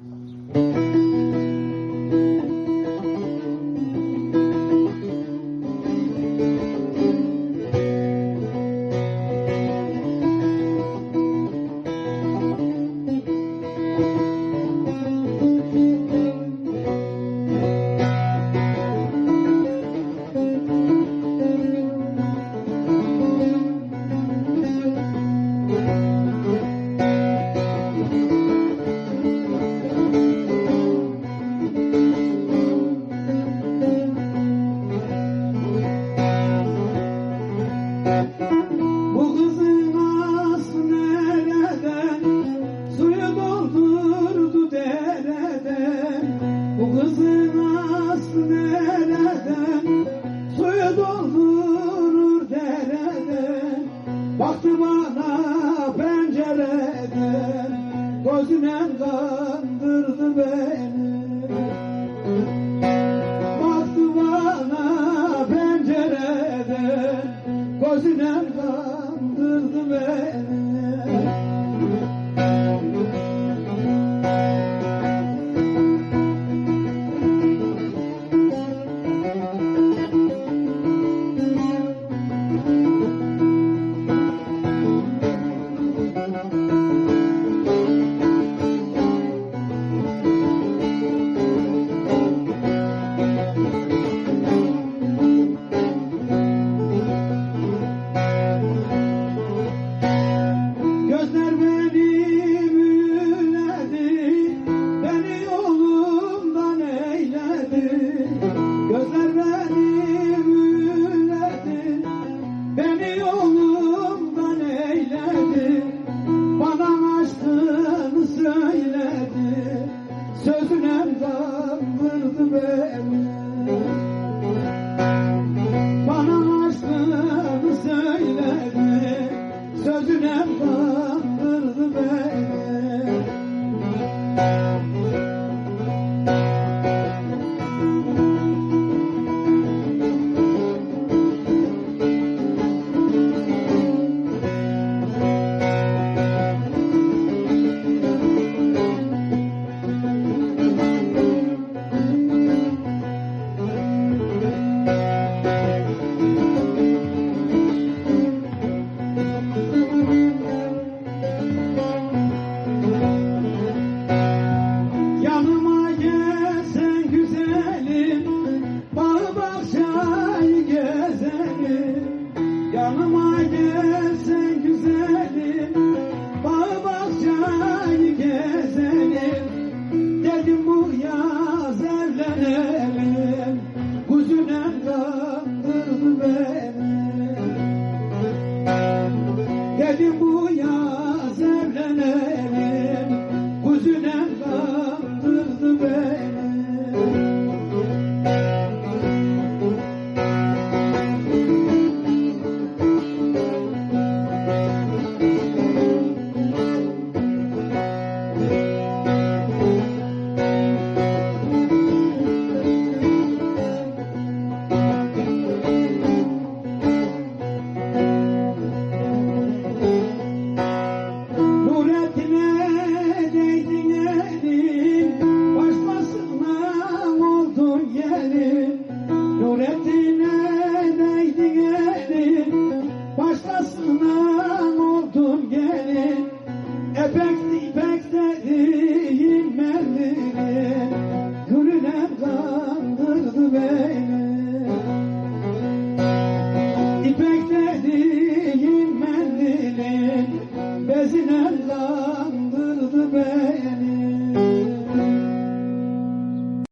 Mm. Aslı nereden Suyu doldurur dereden. Baktı bana pencereden Gözüne kandırdı beni. Baktı bana pencereden Gözüne sözüne kandırdı beni. Kuzünem kandırdı elin Başmasına oldun gelin Epek ipek dediğin mendilin Gülüne kandırdı beni. İpek dediğin mendilin bezine kandırdı beni